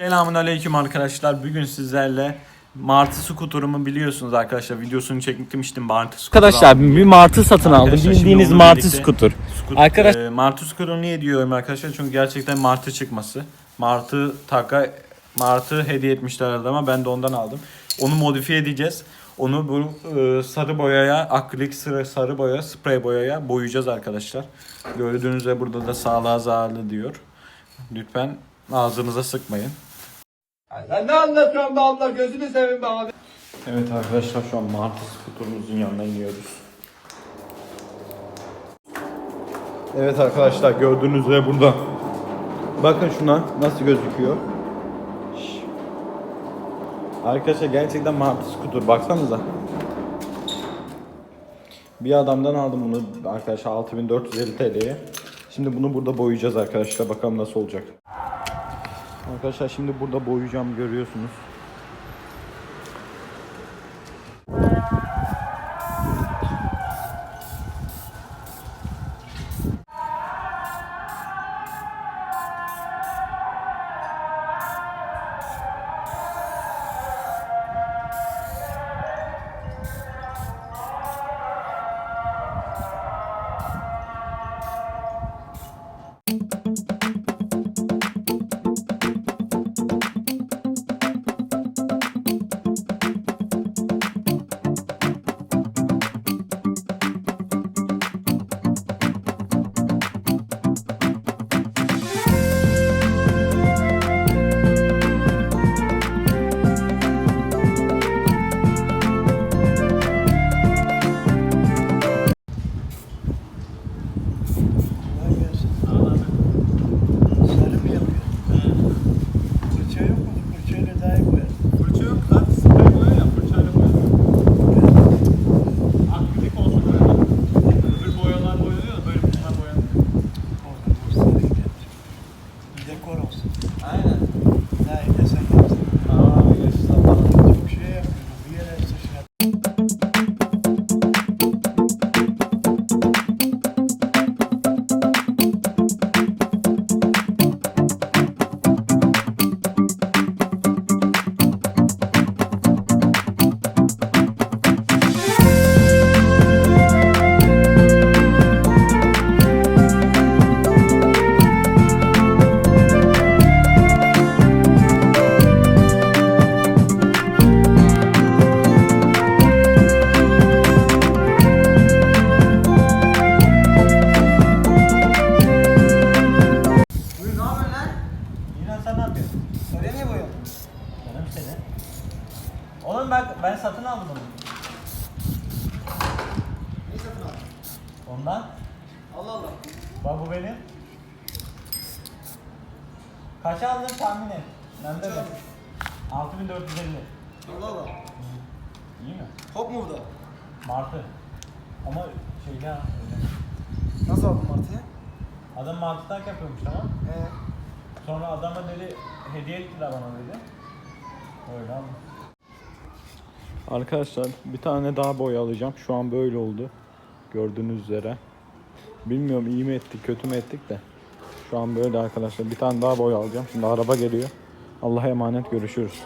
Selamun aleyküm arkadaşlar. Bugün sizlerle Martı skuterumu biliyorsunuz arkadaşlar. Videosunu çekmiştim Martı skuturu. Arkadaşlar bir martı satın aldım. Bildiğiniz martı skuter. Skut- Arkadaş- e, Martı skuturu niye diyorum arkadaşlar? Çünkü gerçekten Martı çıkması. Martı taka Martı hediye etmişler adama. Ben de ondan aldım. Onu modifiye edeceğiz. Onu bu e, sarı boyaya, akrilik sarı, sarı boya, sprey boyaya boyayacağız arkadaşlar. Gördüğünüz üzere burada da sağlığa zararlı diyor. Lütfen ağzınıza sıkmayın. Lan ne anlatıyorsun be abla gözünü seveyim be abi. Evet arkadaşlar şu an Martı skuturumuzun yanına iniyoruz. Evet arkadaşlar gördüğünüz üzere burada. Bakın şuna nasıl gözüküyor. Arkadaşlar gerçekten Martı skutur baksanıza. Bir adamdan aldım bunu arkadaşlar 6450 TL'ye. Şimdi bunu burada boyayacağız arkadaşlar bakalım nasıl olacak. Arkadaşlar şimdi burada boyayacağım görüyorsunuz. Oğlum ben, ben satın aldım onu. Niye satın aldın? Ondan. Allah Allah. Bak bu benim. Kaç aldın tahmin et. Ben de de. 6450. Allah Allah. İyi mi? Hop mu bu da? Martı. Ama ha. öyle. Nasıl aldın Martı'yı? Adam martı tak yapıyormuş tamam. Ee, Sonra adama dedi hediye ettiler bana dedi. Öyle ama. Arkadaşlar bir tane daha boya alacağım. Şu an böyle oldu. Gördüğünüz üzere. Bilmiyorum iyi mi ettik kötü mü ettik de. Şu an böyle arkadaşlar. Bir tane daha boya alacağım. Şimdi araba geliyor. Allah'a emanet görüşürüz.